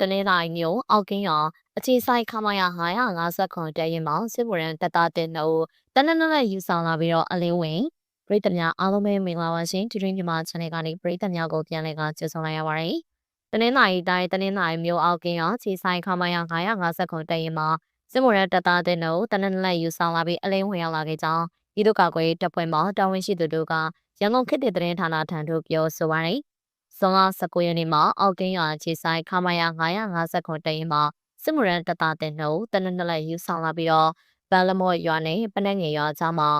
တနင်္လာရီမြို့အောက်ကင်းရွာအခြေဆိုင်ခမာယာ959တဲရင်မောင်စစ်ဗရန်တပ်သားတင်တို့တနက်နက်နဲ့ယူဆောင်လာပြီးတော့အလင်းဝင်ပြည်သူများအားလုံးပဲမင်္ဂလာပါရှင်ဒီတွင်မြန်မာ channel ကနေပြည်သူများကိုပြန်လည်ကကြိုဆိုလိုက်ရပါတယ်တနင်္လာရီတိုင်းတနင်္လာရီမြို့အောက်ကင်းရွာအခြေဆိုင်ခမာယာ959တဲရင်မောင်စစ်ဗရန်တပ်သားတင်တို့တနက်နက်နဲ့ယူဆောင်လာပြီးအလင်းဝင်ရောက်လာခဲ့ကြောင်းဤတို့ကကွယ်တပ်ဖွဲ့မှတာဝန်ရှိသူတို့ကရန်ကုန်ခေတ်တဲ့သတင်းဌာနထံသို့ပြောဆိုပါတယ် ဇွန်လ19ရက်နေ့မှာအောက်ကင်းရွာခြေဆိုင်ခမာယာ959တရင်မှာစစ်မှုရန်တပ်သားတင်နှုတ်တနက်နက်လက်ယူဆောင်လာပြီးတော့ဗန်လမော့ရွာနဲ့ပနက်ငယ်ရွာကြားမှာ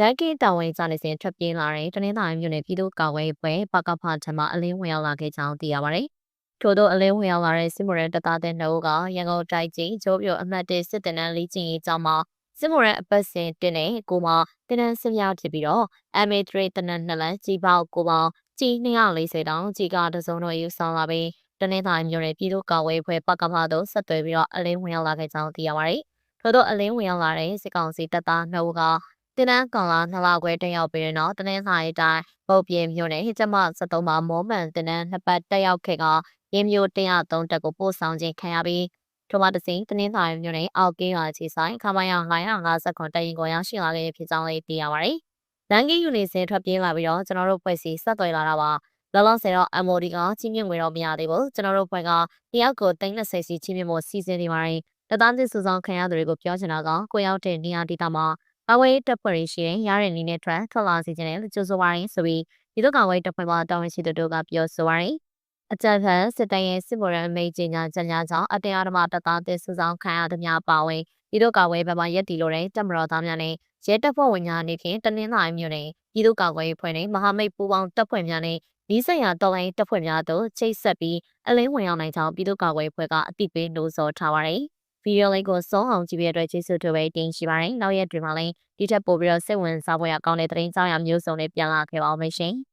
လက်ကင်းတာဝန်ကြနေစဉ်ထွက်ပြေးလာတဲ့တနင်္သာရီမြို့နယ်ပြည်သူ့ကာကွယ်ပွဲပကဖထမအလင်းဝင်ရောက်လာခဲ့ကြောင်းသိရပါတယ်။ထို့သောအလင်းဝင်ရောက်လာတဲ့စစ်မှုရန်တပ်သားတင်နှုတ်ကရန်ကုန်တိုက်ကြီးကျိုးပြိုအမှတ်၁စစ်တပ်နန်းလေးချင်းရေးကြောင်းမှာစစ်မှုရန်အပတ်စဉ်တင်တဲ့ကိုမတင်နန်းစစ်များဖြစ်ပြီးတော့ MA3 တနန်းနှစ်လကြီးပေါက်ကိုပေါင်း ကြီး240တောင်ကြီးကတစုံတော့ယူဆောင်လာပြီးတနင်္သာရီမြို့နယ်ပြည်သူ့ကာကွယ်ဖွဲ့ပကဖတို့ဆက်သွယ်ပြီးတော့အလင်းဝင်ရောက်လာခဲ့ကြောင်းသိရပါတယ်။ထို့သောအလင်းဝင်ရောက်လာတဲ့စစ်ကောင်စီတပ်သားနှစ်ဦးကတင်နန်းကောင်လာနှစ်လခွဲတက်ရောက်ပြီးတော့တနင်္သာရီတိုင်းပုတ်ပြင်းမြို့နယ်ဟိကျမ73မှာမောမှန်တင်နန်းနှစ်ပတ်တက်ရောက်ခဲ့ကရင်းမျိုး103တက်ကိုပို့ဆောင်ခြင်းခံရပြီးထို့မှတစဉ်တနင်္သာရီမြို့နယ်အောက်ကင်းရွာခြေဆိုင်ခမိုင်950တရင်ကိုရောက်ရှိလာခဲ့ဖြစ်ကြောင်းလည်းသိရပါတယ်။ လန်ကီယူနေစင်ထွက်ပြေးလာပြီးတော့ကျွန်တော်တို့ဖွဲ့စီဆက်သွယ်လာတာပါ။လောလောဆယ်တော့ MOD ကချင်းမြင့်ငွေတော့မရသေးဘူး။ကျွန်တော်တို့ဖွဲ့ကတယောက်ကို330စီချင်းမြင့်ဖို့စီစဉ်နေပါတယ်။တသားစစ်စုဆောင်ခံရသူတွေကိုပြောချင်တာကကိုရောက်တဲ့နေရာဒေသမှာကာဝေးတပ်ဖွဲ့ရရှိရင်ရတဲ့နေနဲ့ထွက်ထွက်လာစီခြင်းနဲ့ကြိုးဆိုပါရင်းဆိုပြီးဒီတော့ကာဝေးတပ်ဖွဲ့မှာတာဝန်ရှိသူတို့ကပြောဆိုပါရင်းအကြံဖန်စစ်တရင်စစ်ဗော်ရန်မိတ်ကြီးညာကြညာကြောင့်အတင်းအဓမ္မတပ်သားတစ်စုဆောင်ခံရသည်များပါဝင်ဒီတို့ကဝဲဘက်မှာရက်တီလိုတဲ့တပ်မတော်သားများနဲ့ ရဲတပ်ဖွဲ့ဝင်များအနေဖြင့်တနင်္လာရီမြို့နယ်ပြည်သူ့ကာကွယ်ရေးဖွဲ့နဲ့မဟာမိတ်ပူးပေါင်းတပ်ဖွဲ့များနဲ့ဒီဆက်ရတော်လိုင်းတပ်ဖွဲ့များတို့ချိတ်ဆက်ပြီးအလင်းဝင်ရောက်နိုင်ကြောင်းပြည်သူ့ကာကွယ်ရေးဖွဲ့ကအသိပေးလို့ဆိုထားပါတယ်။ဗီဒီယိုလေးကိုစောအောင်ကြည့်ပြတဲ့အတွက်ကျေးဇူးတင်တင်ရှိပါတယ်။နောက်ရက်တွေမှာလည်းဒီထက်ပိုပြီးတော့စိတ်ဝင်စားဖွယ်အကောင်းတဲ့သတင်းကြောင်းရမျိုးစုံတွေပြန်လာခဲ့ပါအောင်ရှင်။